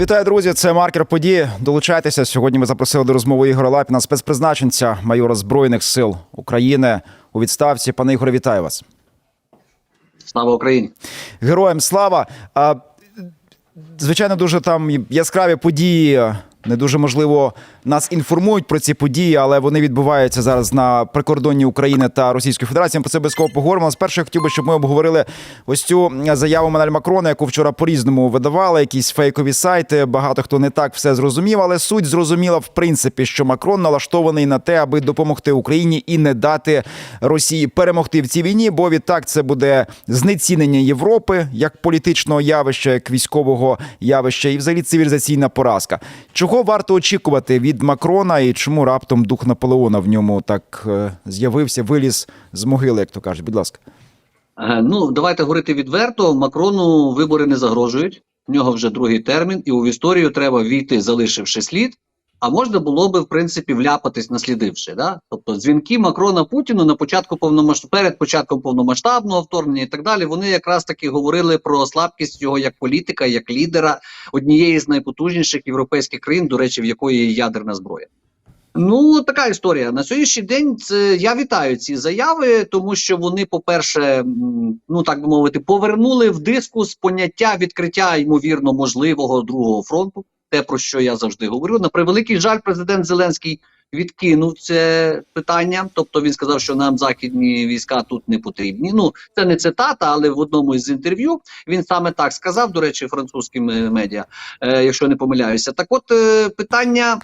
Вітаю, друзі! Це маркер події. Долучайтеся. Сьогодні ми запросили до розмови Ігора Лапіна, спецпризначенця майора збройних сил України у відставці. Пане Ігоре, вітаю вас. Слава Україні! Героям слава! Звичайно, дуже там яскраві події. Не дуже можливо нас інформують про ці події, але вони відбуваються зараз на прикордонні України та Російської Федерації. Про це обов'язково поговоримо. Спершу я хотів би, щоб ми обговорили ось цю заяву Манель Макрона, яку вчора по-різному видавали. Якісь фейкові сайти. Багато хто не так все зрозумів, але суть зрозуміла в принципі, що Макрон налаштований на те, аби допомогти Україні і не дати Росії перемогти в цій війні. Бо відтак це буде знецінення Європи як політичного явища, як військового явища, і взагалі цивілізаційна поразка. Чого варто очікувати від Макрона і чому раптом дух Наполеона в ньому так е, з'явився, виліз з могили, як то кажуть? Будь ласка. Е, Ну, давайте говорити відверто. Макрону вибори не загрожують. В нього вже другий термін, і у історію треба війти, залишивши слід. А можна було би, в принципі, вляпатись, наслідивши. Да? Тобто дзвінки Макрона Путіну на початку повномасш... перед початком повномасштабного вторгнення і так далі. Вони якраз таки говорили про слабкість його як політика, як лідера однієї з найпотужніших європейських країн, до речі, в якої є ядерна зброя. Ну, така історія. На сьогоднішній день це я вітаю ці заяви, тому що вони, по-перше, ну так би мовити, повернули в дискус поняття відкриття ймовірно можливого другого фронту. Те, про що я завжди говорю. На превеликий жаль, президент Зеленський відкинув це питання. Тобто він сказав, що нам західні війська тут не потрібні. Ну це не цитата, але в одному із інтерв'ю він саме так сказав. До речі, французьким е, медіа, е, якщо не помиляюся. Так, от е, питання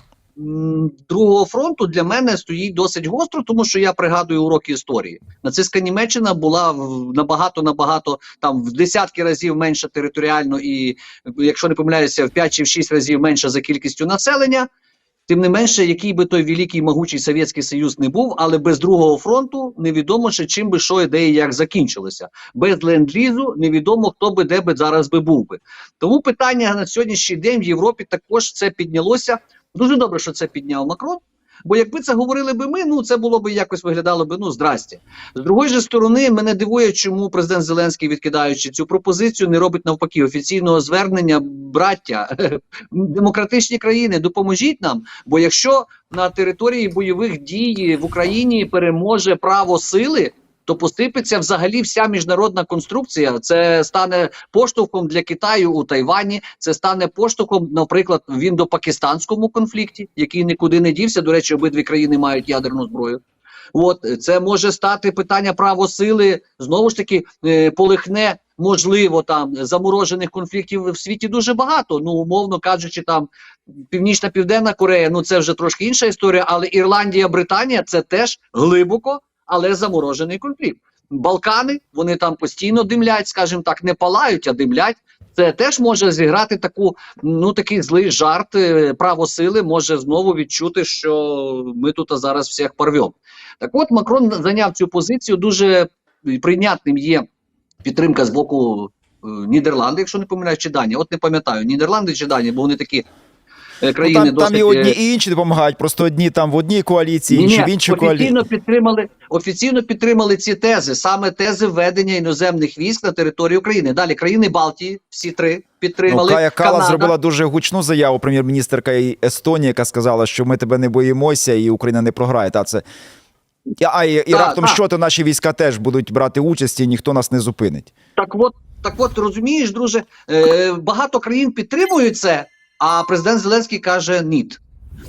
другого фронту для мене стоїть досить гостро, тому що я пригадую уроки історії. Нацистська Німеччина була набагато набагато там в десятки разів менша територіально, і якщо не помиляюся, в 5 чи в 6 разів менша за кількістю населення. Тим не менше, який би той великий могучий Совєтський Союз не був, але без другого фронту невідомо ще чим би що і де і як закінчилося. Без ленд-лізу невідомо хто би де би зараз би був би. Тому питання на сьогоднішній день в Європі також це піднялося. Дуже добре, що це підняв Макрон. Бо якби це говорили би ми, ну це було б якось виглядало би ну здрасте. З другої ж сторони, мене дивує, чому президент Зеленський, відкидаючи цю пропозицію, не робить навпаки офіційного звернення браття демократичні країни, допоможіть нам. Бо якщо на території бойових дій в Україні переможе право сили. То посипеться взагалі вся міжнародна конструкція. Це стане поштовхом для Китаю у Тайвані. Це стане поштовхом, наприклад, в індопакистанському конфлікті, який нікуди не дівся. До речі, обидві країни мають ядерну зброю. От це може стати питання право сили знову ж таки е, полихне. Можливо, там заморожених конфліктів в світі дуже багато. Ну, умовно кажучи, там Північна Південна Корея, ну це вже трошки інша історія, але Ірландія, Британія це теж глибоко, але заморожений конфлікт. Балкани вони там постійно димлять, скажімо так, не палають, а димлять. Це теж може зіграти таку, ну такий злий жарт. е, Право сили може знову відчути, що ми тут зараз всіх порвемо. Так от Макрон зайняв цю позицію. Дуже прийнятним є підтримка з боку е, Нідерланди, якщо не помиляю, чи Данія. От не пам'ятаю, Нідерланди чи Данія, бо вони такі е, Ну, там, досить... там і е, одні і інші допомагають. Просто одні там в одній коаліції, інші в іншій коаліції. офіційно підтримали офіційно підтримали ці тези, саме тези введення іноземних військ на території України. Далі країни Балтії, всі три Ну, підтримали. Кая Кала Канада. зробила дуже гучну заяву. Прем'єр-міністерка Естонії, яка сказала, що ми тебе не боїмося, і Україна не програє. Та це а і, і Так, раптом так. що то наші війська теж будуть брати участь, і ніхто нас не зупинить. Так от, так от розумієш, друже, е, багато країн підтримують це, а президент Зеленський каже ні.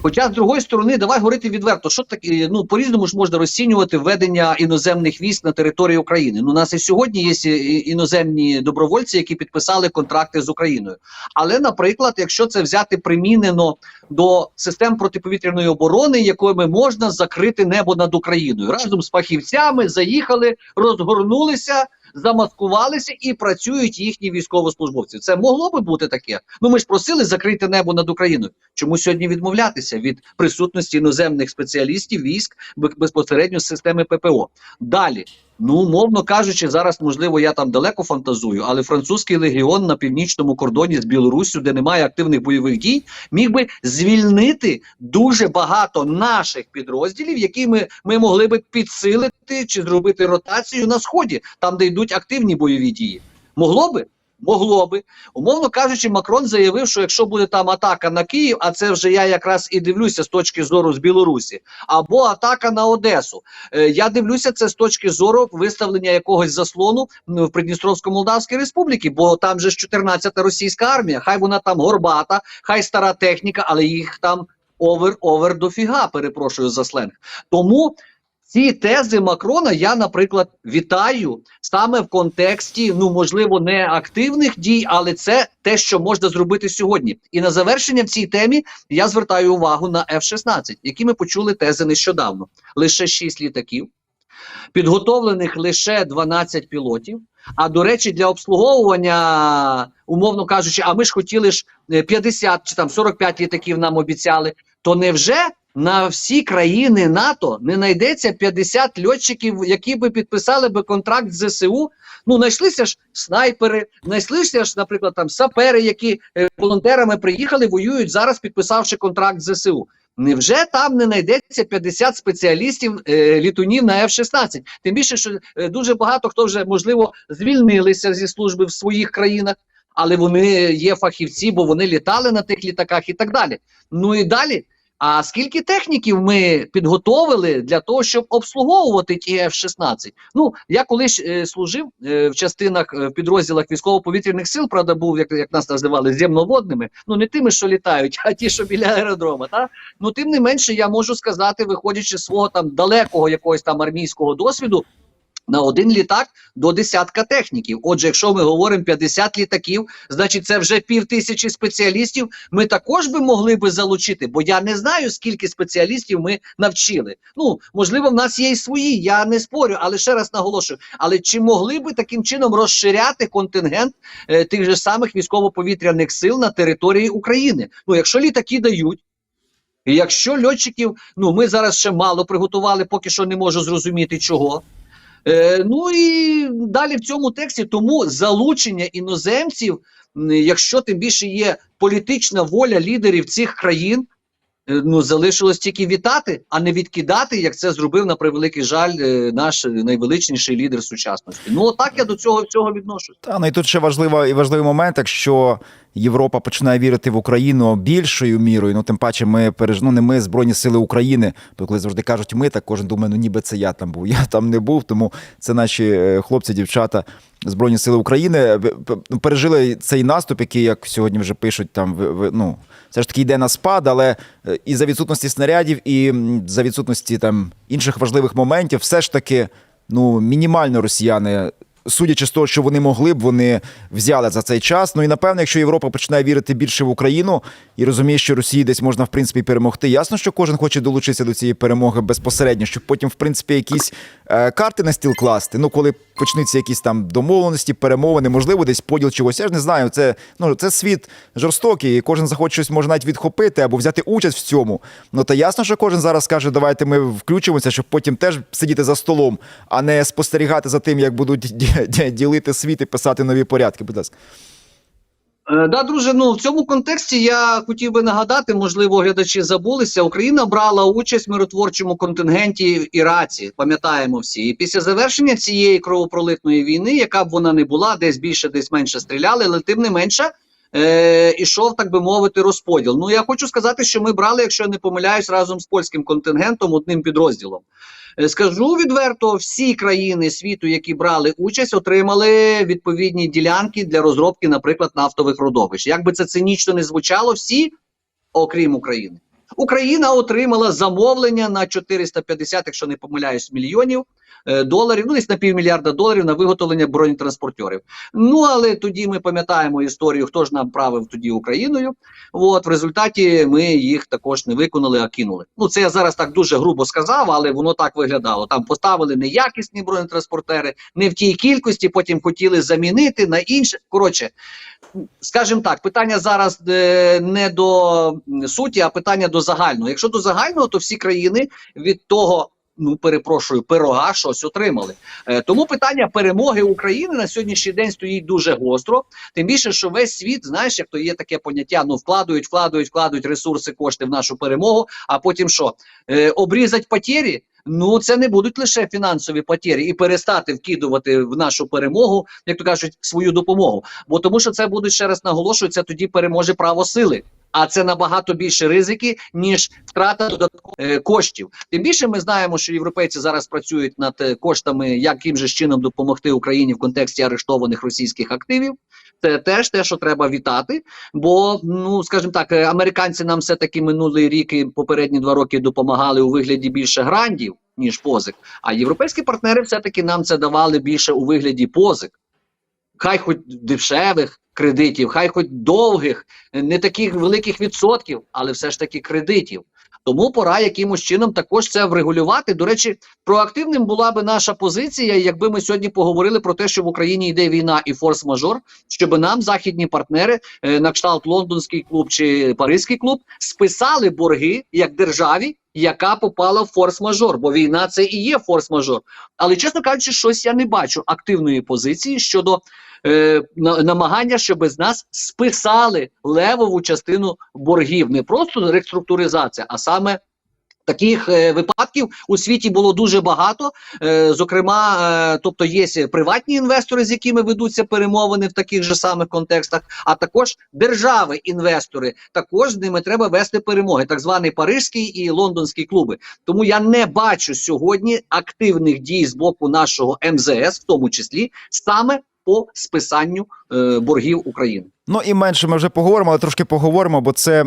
Хоча з другої сторони, давай говорити відверто, що таке, ну по-різному ж можна розцінювати введення іноземних військ на території України. Ну, у нас і сьогодні є іноземні добровольці, які підписали контракти з Україною. Але, наприклад, якщо це взяти примінено до систем протиповітряної оборони, якими можна закрити небо над Україною, разом з фахівцями заїхали, розгорнулися замаскувалися і працюють їхні військовослужбовці. Це могло би бути таке. Ну ми ж просили закрити небо над Україною. Чому сьогодні відмовлятися від присутності іноземних спеціалістів військ бе- безпосередньо з системи ППО? Далі. Ну, мовно кажучи, зараз можливо я там далеко фантазую, але французький легіон на північному кордоні з Білоруссю, де немає активних бойових дій, міг би звільнити дуже багато наших підрозділів, які ми, ми могли би підсилити чи зробити ротацію на сході, там де йдуть активні бойові дії. Могло би. Могло би, умовно кажучи, Макрон заявив, що якщо буде там атака на Київ, а це вже я якраз і дивлюся з точки зору з Білорусі, або атака на Одесу. Е, я дивлюся це з точки зору виставлення якогось заслону ну, в Придністровсько-Молдавській республіці, бо там же ж 14-та російська армія. Хай вона там горбата, хай стара техніка, але їх там овер-овер дофіга, перепрошую за сленг. Тому ці тези Макрона я, наприклад, вітаю саме в контексті, ну можливо, не активних дій, але це те, що можна зробити сьогодні. І на завершення в цій темі я звертаю увагу на F-16, які ми почули тези нещодавно. Лише 6 літаків, підготовлених лише 12 пілотів. А до речі, для обслуговування, умовно кажучи, а ми ж хотіли ж е, 50 чи там 45 літаків нам обіцяли. То невже на всі країни НАТО не знайдеться 50 льотчиків, які би підписали би контракт з ЗСУ? Ну, знайшлися ж снайпери, знайшлися ж, наприклад, там сапери, які е, волонтерами приїхали, воюють зараз, підписавши контракт з ЗСУ. Невже там не знайдеться 50 спеціалістів е, літунів на F-16? Тим більше, що е, дуже багато хто вже можливо звільнилися зі служби в своїх країнах, але вони є фахівці, бо вони літали на тих літаках і так далі. Ну і далі. А скільки техніків ми підготовили для того, щоб обслуговувати ті F-16? Ну я колись е, служив е, в частинах е, в підрозділах військово-повітряних сил, правда, був як, як нас називали земноводними. Ну не тими, що літають, а ті, що біля аеродрома. Та ну тим не менше, я можу сказати, виходячи з свого там далекого якогось там армійського досвіду. На один літак до десятка техніків. Отже, якщо ми говоримо 50 літаків, значить це вже пів тисячі спеціалістів. Ми також би могли би залучити, бо я не знаю, скільки спеціалістів ми навчили. Ну можливо, в нас є і свої, я не спорю, але ще раз наголошую. Але чи могли би таким чином розширяти контингент е, тих же самих військово-повітряних сил на території України? Ну, якщо літаки дають. І якщо льотчиків, ну ми зараз ще мало приготували, поки що не можу зрозуміти чого. Е, ну і далі в цьому тексті тому залучення іноземців, якщо тим більше є політична воля лідерів цих країн, ну залишилось тільки вітати, а не відкидати, як це зробив на превеликий жаль е, наш найвеличніший лідер сучасності. Ну так я до цього всього відношусь. Та ну і тут ще важлива і важливий момент, якщо Європа починає вірити в Україну більшою мірою. Ну тим паче, ми переж... ну, не ми збройні сили України. Бо коли завжди кажуть, ми так кожен думає, ну ніби це я там був. Я там не був, тому це наші е, хлопці, дівчата. Збройні сили України е, п- пережили цей наступ, який, як сьогодні вже пишуть, там ну все ж таки йде на спад, але е, і за відсутності снарядів, і за відсутності там інших важливих моментів, все ж таки, ну мінімально росіяни. Судячи з того, що вони могли б, вони взяли за цей час. Ну і напевно, якщо Європа починає вірити більше в Україну і розуміє, що Росії десь можна в принципі перемогти. Ясно, що кожен хоче долучитися до цієї перемоги безпосередньо, щоб потім, в принципі, якісь е, карти на стіл класти. Ну, коли почнуться якісь там домовленості, перемовини, можливо, десь поділ чогось. Я ж не знаю. Це ну це світ жорстокий. і Кожен захоче щось може навіть відхопити або взяти участь в цьому. Ну та ясно, що кожен зараз скаже, давайте ми включимося, щоб потім теж сидіти за столом, а не спостерігати за тим, як будуть ділити світ і писати нові порядки. Будь ласка. Е, Да, друже, ну в цьому контексті я хотів би нагадати, можливо, глядачі забулися. Україна брала участь в миротворчому контингенті в Іраці, пам'ятаємо всі. І після завершення цієї кровопролитної війни, яка б вона не була, десь більше, десь менше стріляли, але тим не менше. Е, ішов, так би мовити, розподіл. Ну я хочу сказати, що ми брали, якщо я не помиляюсь, разом з польським контингентом одним підрозділом. Е, Скажу відверто, всі країни світу, які брали участь, отримали відповідні ділянки для розробки, наприклад, нафтових родовищ. Як би це цинічно не звучало, всі, окрім України. Україна отримала замовлення на 450, якщо не помиляюсь, мільйонів доларів, ну десь на півмільярда доларів на виготовлення бронетранспортерів. Ну але тоді ми пам'ятаємо історію, хто ж нам правив тоді Україною. От в результаті ми їх також не виконали, а кинули. Ну це я зараз так дуже грубо сказав, але воно так виглядало. Там поставили неякісні бронетранспортери, не в тій кількості. Потім хотіли замінити на інше. Коротше, скажімо так, питання зараз е, не до суті, а питання до загального. Якщо до загального, то всі країни від того. Ну перепрошую, пирога щось отримали. Е, тому питання перемоги України на сьогоднішній день стоїть дуже гостро. Тим більше, що весь світ, знаєш, як то є таке поняття: ну вкладують, вкладують, вкладують ресурси, кошти в нашу перемогу. А потім що? Е, обрізать потері? Ну, це не будуть лише фінансові потері і перестати вкидувати в нашу перемогу, як то кажуть, свою допомогу. Бо тому, що це будуть ще раз наголошую, це тоді переможе право сили. А це набагато більше ризики, ніж втрата додаткових е, коштів. Тим більше ми знаємо, що європейці зараз працюють над е, коштами, яким же чином допомогти Україні в контексті арештованих російських активів. Це теж те, що треба вітати. Бо, ну скажімо так, е, американці нам все таки минулий рік і попередні два роки допомагали у вигляді більше грандів, ніж позик. А європейські партнери все-таки нам це давали більше у вигляді позик. Хай хоч дешевих кредитів, хай хоч довгих, не таких великих відсотків, але все ж таки кредитів. Тому пора якимось чином також це врегулювати. До речі, проактивним була би наша позиція, якби ми сьогодні поговорили про те, що в Україні йде війна і форс-мажор, щоб нам західні партнери, е, на кшталт лондонський клуб чи Паризький клуб, списали борги як державі, яка попала в форс-мажор, бо війна це і є форс-мажор. Але чесно кажучи, щось я не бачу активної позиції щодо е, намагання, щоб з нас списали левову частину боргів, не просто реструктуризація, а саме. Таких е, випадків у світі було дуже багато. Е, зокрема, е, тобто є приватні інвестори, з якими ведуться перемовини в таких же самих контекстах, а також держави-інвестори. Також з ними треба вести перемоги, так званий Парижський і лондонський клуби. Тому я не бачу сьогодні активних дій з боку нашого МЗС, в тому числі саме по списанню е, боргів України. Ну і менше ми вже поговоримо, але трошки поговоримо, бо це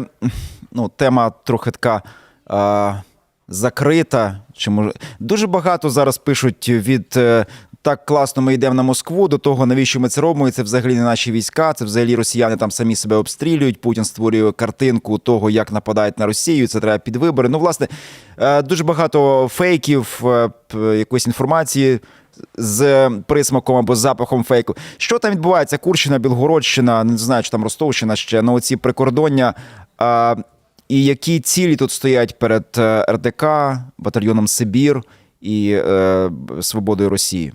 ну, тема трохи така е, закрита. Чи може дуже багато зараз пишуть від. е, Так класно, ми йдемо на Москву до того, навіщо ми це робимо? І це взагалі не наші війська. Це взагалі росіяни там самі себе обстрілюють. Путін створює картинку того, як нападають на Росію. Це треба під вибори. Ну, власне, е, дуже багато фейків, е, якоїсь інформації з присмаком або запахом фейку. Що там відбувається? Курщина, Білгородщина, не знаю, чи там Ростовщина ще, ну оці прикордоння. А, і які цілі тут стоять перед е, РДК, батальйоном Сибір і е, Свободою Росії?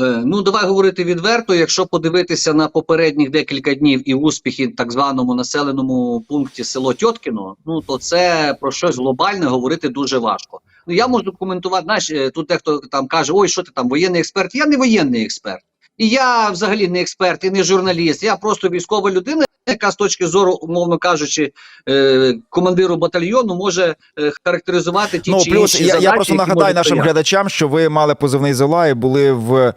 Е, Ну, давай говорити відверто. Якщо подивитися на попередніх декілька днів і успіхи так званому населеному пункті село Тьоткіно, ну то це про щось глобальне говорити дуже важко. Ну я можу коментувати. Знаєш, е, тут дехто там каже: Ой, що ти там воєнний експерт? Я не воєнний експерт, і я взагалі не експерт, і не журналіст. Я просто військова людина, яка з точки зору, умовно кажучи, е, командиру батальйону може е, характеризувати ті ну, чи плюс інші я, задачі, я просто нагадаю нашим стояти. глядачам, що ви мали позивний зола і були в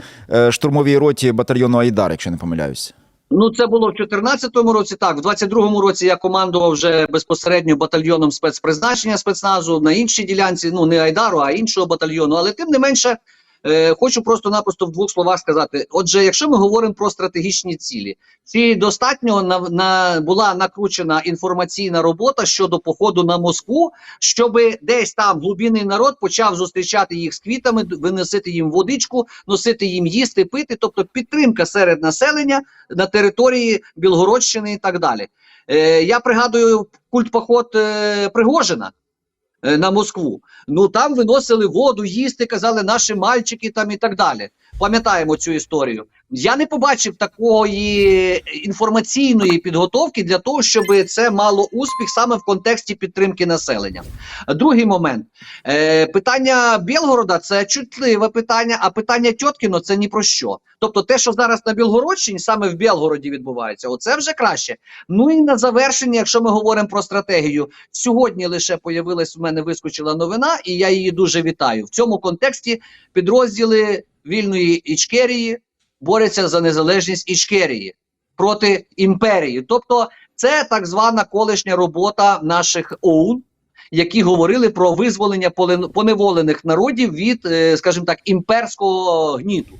штурмовій роті батальйону Айдар, якщо не помиляюсь. Ну, це було в 2014 році. Так, в 22-му році я командував вже безпосередньо батальйоном спецпризначення спецназу на іншій ділянці. Ну не Айдару, а іншого батальйону. Але тим не менше, е, хочу просто-напросто в двох словах сказати: отже, якщо ми говоримо про стратегічні цілі, ці достатньо на, на була накручена інформаційна робота щодо походу на Москву, щоб десь там глубинний народ почав зустрічати їх з квітами, виносити їм водичку, носити їм їсти, пити, тобто підтримка серед населення на території Білгородщини і так далі. Е, я пригадую культ поход е, Пригожина. Е, На Москву, ну там виносили воду, їсти, казали наші мальчики там і так далі. Пам'ятаємо цю історію. Я не побачив такої інформаційної підготовки для того, щоб це мало успіх саме в контексті підтримки населення. Другий момент е, питання Білгорода це чутливе питання, а питання Тьоткіно це ні про що. Тобто, те, що зараз на Білгородщині, саме в Білгороді відбувається, оце вже краще. Ну і на завершення, якщо ми говоримо про стратегію, сьогодні лише появилась в мене вискочила новина, і я її дуже вітаю. В цьому контексті підрозділи вільної Ічкерії борються за незалежність Ічкерії проти імперії. Тобто, це так звана колишня робота наших ОУН, які говорили про визволення поневолених народів від, е, скажімо так, імперського гніту.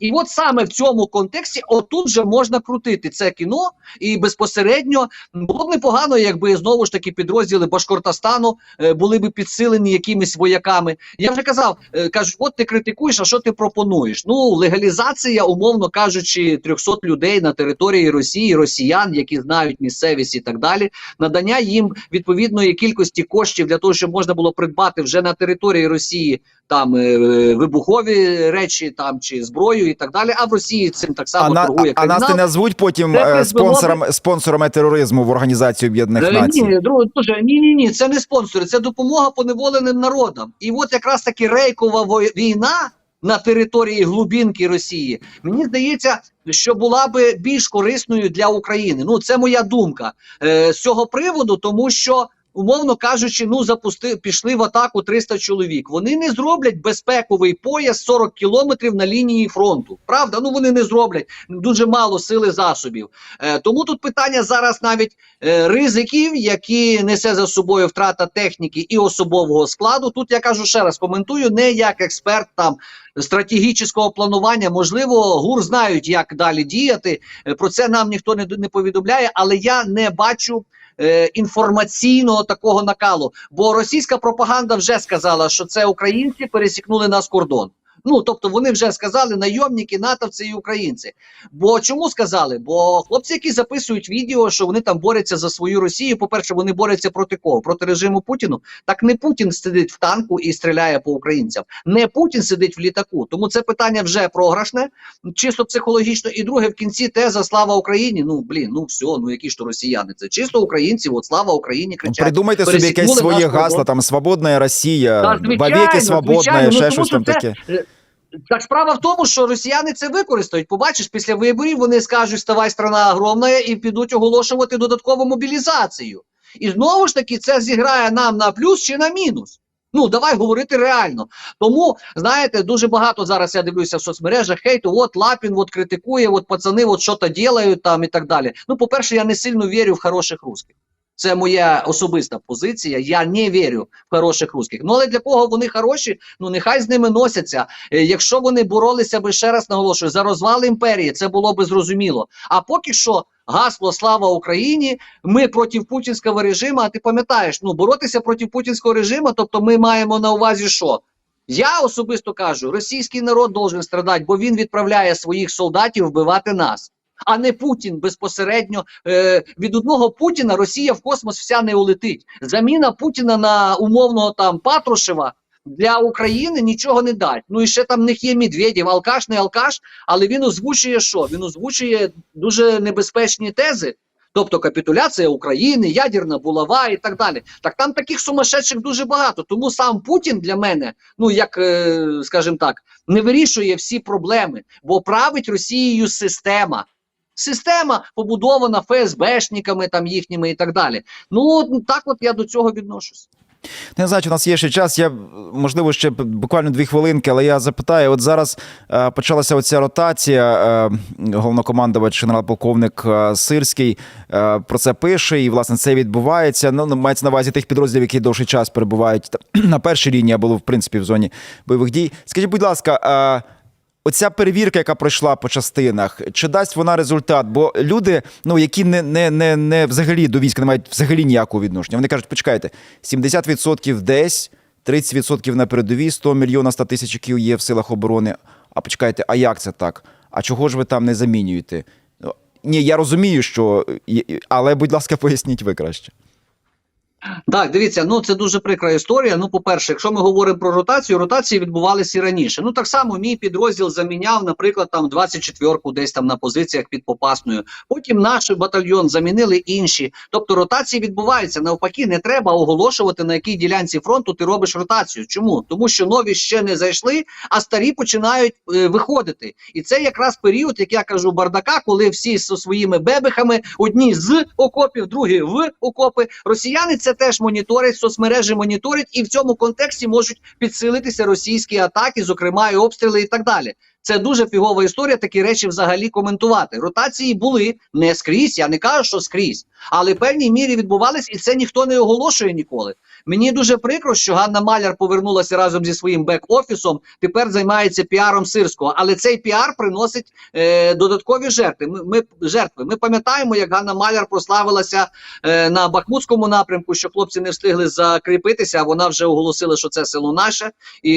І от саме в цьому контексті, отут же можна крутити це кіно, і безпосередньо було б непогано, якби знову ж таки підрозділи Башкортостану е, були б підсилені якимись вояками. Я вже казав, е, кажуть, от ти критикуєш, а що ти пропонуєш? Ну, легалізація, умовно кажучи, 300 людей на території Росії, росіян, які знають місцевість і так далі, надання їм відповідної кількості коштів для того, щоб можна було придбати вже на території Росії там е, вибухові речі, там чи зброю і так далі. А в Росії цим так само на, торгує а нас не назвуть потім Це е, призвело би- спонсорами, спонсорами тероризму в Організації Об'єднаних Е, Націй. Ні, друг, дуже, ні, ні, ні, це не спонсори, це допомога поневоленим народам. І от якраз таки рейкова війна на території глубинки Росії, мені здається, що була би більш корисною для України. Ну, це моя думка е, з цього приводу, тому що. Умовно кажучи, ну запусти пішли в атаку 300 чоловік. Вони не зроблять безпековий пояс 40 кілометрів на лінії фронту. Правда, ну вони не зроблять дуже мало сили засобів. Е, тому тут питання зараз навіть е, ризиків, які несе за собою втрата техніки і особового складу. Тут я кажу ще раз, коментую не як експерт там стратегічного планування. Можливо, гур знають, як далі діяти. Е, Про це нам ніхто не, не повідомляє, але я не бачу. Е, Інформаційного такого накалу, бо російська пропаганда вже сказала, що це українці пересікнули нас кордон. Ну тобто вони вже сказали найомники, натовці і українці. Бо чому сказали? Бо хлопці, які записують відео, що вони там борються за свою Росію. По-перше, вони борються проти кого? Проти режиму Путіну. Так не Путін сидить в танку і стріляє по українцям. Не Путін сидить в літаку. Тому це питання вже програшне, чисто психологічно. І друге, в кінці теза слава Україні. Ну блін, ну все, ну які ж то росіяни? Це чисто українці. От слава Україні Ну, кричать. Придумайте собі якесь своє гасло, там «Свободна Росія», «Вовеки свободна», ну, ще тому щось що там таке. Так справа в тому, що росіяни це використають. Побачиш, після виборів вони скажуть, ставай страна огромна, і підуть оголошувати додаткову мобілізацію. І знову ж таки, це зіграє нам на плюс чи на мінус. Ну, давай говорити реально. Тому, знаєте, дуже багато зараз я дивлюся в соцмережах хейту, от Лапін от критикує, от пацани от що-то ділають там і так далі. Ну, по-перше, я не сильно вірю в хороших русських. Це моя особиста позиція. Я не вірю в хороших русських. Ну але для кого вони хороші? Ну нехай з ними носяться. Е, Якщо вони боролися би ще раз наголошую за розвал імперії, це було би зрозуміло. А поки що гасло Слава Україні. Ми проти путінського режиму. А ти пам'ятаєш, ну боротися проти путінського режиму, тобто ми маємо на увазі, що я особисто кажу, російський народ должен страдати, бо він відправляє своїх солдатів вбивати нас. А не Путін безпосередньо е, від одного Путіна Росія в космос вся не улетить. Заміна Путіна на умовного там Патрушева для України нічого не дасть. Ну і ще там в них є Медведєв, алкаш, не алкаш, але він озвучує що? Він озвучує дуже небезпечні тези. Тобто капітуляція України, ядерна булава і так далі. Так там таких сумасшедших дуже багато. Тому сам Путін для мене, ну як е, скажімо так, не вирішує всі проблеми, бо править Росією система. Система побудована ФСБшниками там їхніми і так далі. Ну так от я до цього відношусь. Не знаю, чи у нас є ще час. Я можливо ще буквально дві хвилинки, але я запитаю: от зараз е, почалася оця ротація. Е, головнокомандувач генерал-полковник е, Сирський е, про це пише, і власне це відбувається. Ну мається на увазі тих підрозділів, які довший час перебувають на першій лінії або в принципі в зоні бойових дій. Скажіть, будь ласка. Е, Оця перевірка, яка пройшла по частинах, чи дасть вона результат? Бо люди, ну які не, не, не, не взагалі до війська не мають взагалі ніякого відношення. Вони кажуть, почекайте, 70% десь, 30% на передовій, 100 мільйонів 100 тисяч, які є в силах оборони. А почекайте, а як це так? А чого ж ви там не замінюєте? Ну, Ні, я розумію, що але, будь ласка, поясніть ви краще. Так, дивіться, ну це дуже прикра історія. Ну, по-перше, якщо ми говоримо про ротацію, ротації відбувалися і раніше. Ну так само мій підрозділ заміняв, наприклад, там 24-ку десь там на позиціях під Попасною. Потім наш батальйон замінили інші. Тобто ротації відбуваються. Навпаки, не треба оголошувати, на якій ділянці фронту ти робиш ротацію. Чому? Тому що нові ще не зайшли, а старі починають е, виходити. І це якраз період, як я кажу, бардака, коли всі зі своїми бебехами, одні з окопів, другі в окопи. Росіяни це теж моніторить соцмережі моніторить, і в цьому контексті можуть підсилитися російські атаки, зокрема і обстріли, і так далі. Це дуже фігова історія. Такі речі взагалі коментувати. Ротації були не скрізь. Я не кажу, що скрізь, але в певній мірі відбувались, і це ніхто не оголошує ніколи. Мені дуже прикро, що Ганна Маляр повернулася разом зі своїм бек-офісом. Тепер займається піаром сирського, але цей піар приносить е, додаткові жертви. Ми, ми жертви. Ми пам'ятаємо, як Ганна Маляр прославилася е, на Бахмутському напрямку, що хлопці не встигли закріпитися. а Вона вже оголосила, що це село наше, і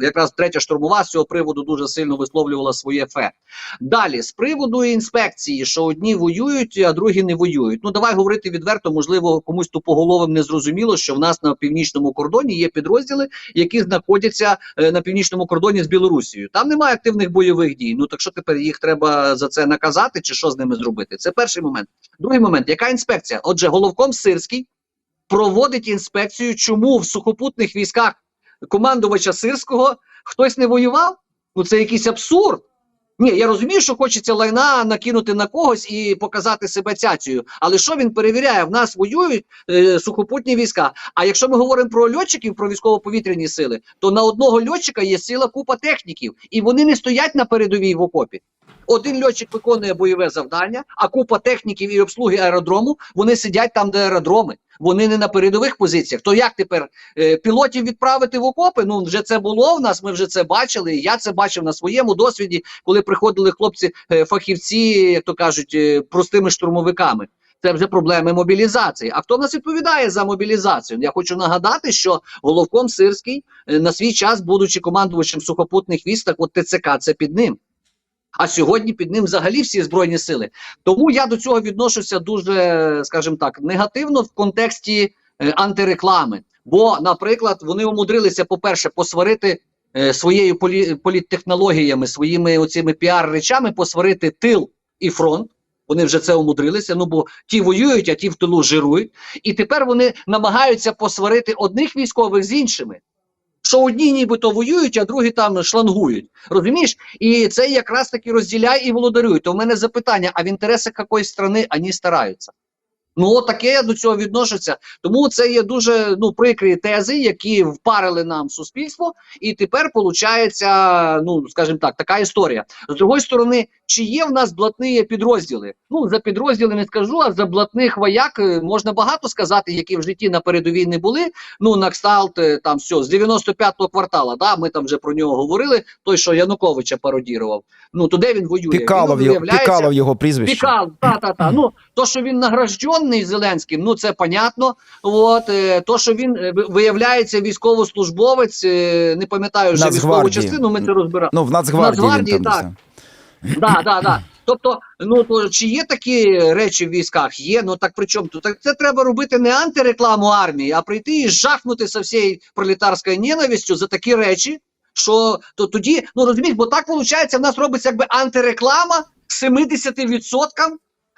якраз третя штурмова з цього приводу дуже сильно висловлювала своє фе. Далі з приводу інспекції, що одні воюють, а другі не воюють. Ну давай говорити відверто, можливо, комусь тупоголовим не зрозуміло, що в нас на північному кордоні є підрозділи, які знаходяться е, на північному кордоні з Білорусією. Там немає активних бойових дій. Ну так що тепер їх треба за це наказати, чи що з ними зробити? Це перший момент. Другий момент, яка інспекція? Отже, головком Сирський проводить інспекцію, чому в сухопутних військах командувача Сирського хтось не воював? Ну це якийсь абсурд. Ні, я розумію, що хочеться лайна накинути на когось і показати себе цяцею. Але що він перевіряє? В нас воюють е, сухопутні війська. А якщо ми говоримо про льотчиків, про військово-повітряні сили, то на одного льотчика є сила купа техніків, і вони не стоять на передовій в окопі. Один льотчик виконує бойове завдання, а купа техніків і обслуги аеродрому вони сидять там, де аеродроми. Вони не на передових позиціях. То як тепер е, пілотів відправити в окопи? Ну вже це було в нас. Ми вже це бачили. Я це бачив на своєму досвіді, коли приходили хлопці, е, фахівці, як то кажуть, е, простими штурмовиками. Це вже проблеми мобілізації. А хто нас відповідає за мобілізацію? Я хочу нагадати, що головком Сирський е, на свій час, будучи командувачем сухопутних військ, так от ТЦК це під ним. А сьогодні під ним взагалі всі збройні сили. Тому я до цього відношуся дуже, скажімо так, негативно в контексті е, антиреклами. Бо, наприклад, вони умудрилися, по-перше, посварити е, своєю полі, політтехнологіями, своїми оцими піар-речами, посварити тил і фронт. Вони вже це умудрилися. Ну бо ті воюють, а ті в тилу жирують. І тепер вони намагаються посварити одних військових з іншими. Що одні нібито воюють, а другі там шлангують. Розумієш? І це якраз таки розділяй і володарюй. То в мене запитання: а в інтересах якоїсь країни вони стараються? Ну, таке до цього відношуся. Тому це є дуже ну прикрі тези, які впарили нам суспільство, і тепер виходить, ну скажімо так, така історія. З другої сторони, чи є в нас блатні підрозділи? Ну за підрозділи не скажу, а за блатних вояк е, можна багато сказати, які в житті на передовій не були. Ну на кшталт е, там все з 95-го квартала. Да, ми там вже про нього говорили. Той, що Януковича пародірував. Ну то де він воює? Пікалов, він, його, Пікалов його прізвище. Пікал, та та та. Ну то, що він награждений Зеленським, ну це понятно. От е, то, що він виявляється військовослужбовець, не пам'ятаю вже військову частину. Ми це розбираємо. Ну, в Нацгвардії, Нацгвардії, він там. так. Да, да, да. Тобто, ну то чи є такі речі в військах? Є. Ну так при чому тут? Так це треба робити не антирекламу армії, а прийти і жахнути со всією пролетарською ненавистю за такі речі. Що то тоді, ну розумієш, бо так виходить, в нас робиться якби антиреклама 70%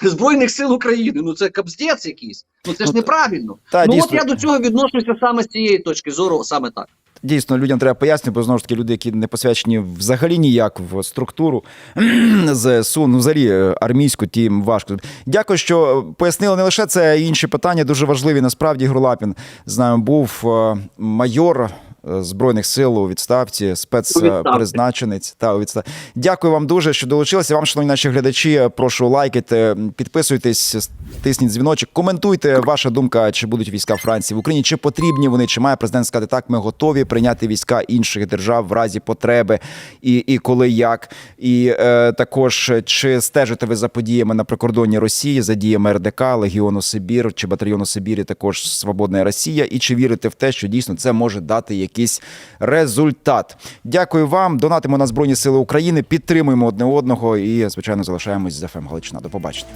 Збройних сил України. Ну це капздець якийсь. Ну це ж Ну, неправильно. та, ну дійсно. от я до цього відношуся саме з цієї точки зору, саме так. Дійсно, людям треба пояснити, бо знову ж таки люди, які не посвячені взагалі ніяк в структуру ЗСУ, ну взагалі е, армійську, тім важко. Дякую, що пояснили не лише це, а інші питання дуже важливі. Насправді, Грулапін з нами був е, майор. Е, Збройних сил у відставці, спецпризначенець та у відставці. Дякую вам дуже, що долучилися. Вам, шановні наші глядачі, прошу лайкайте, підписуйтесь, тисніть дзвіночок, коментуйте ваша думка, чи будуть війська Франції в Україні, чи потрібні вони, чи має президент сказати так, ми готові прийняти війська інших держав в разі потреби, і, і коли як. І е, також чи стежите ви за подіями на прикордонні Росії, за діями РДК, Легіону Сибір чи батальйону Сибірі, також Свободна Росія, і чи вірите в те, що дійсно це може дати якийсь результат? Дякую вам. Донатимо на Збройні Сили України, підтримуємо одне одного і, звичайно, залишаємось з ФМ Галичина. До побачення.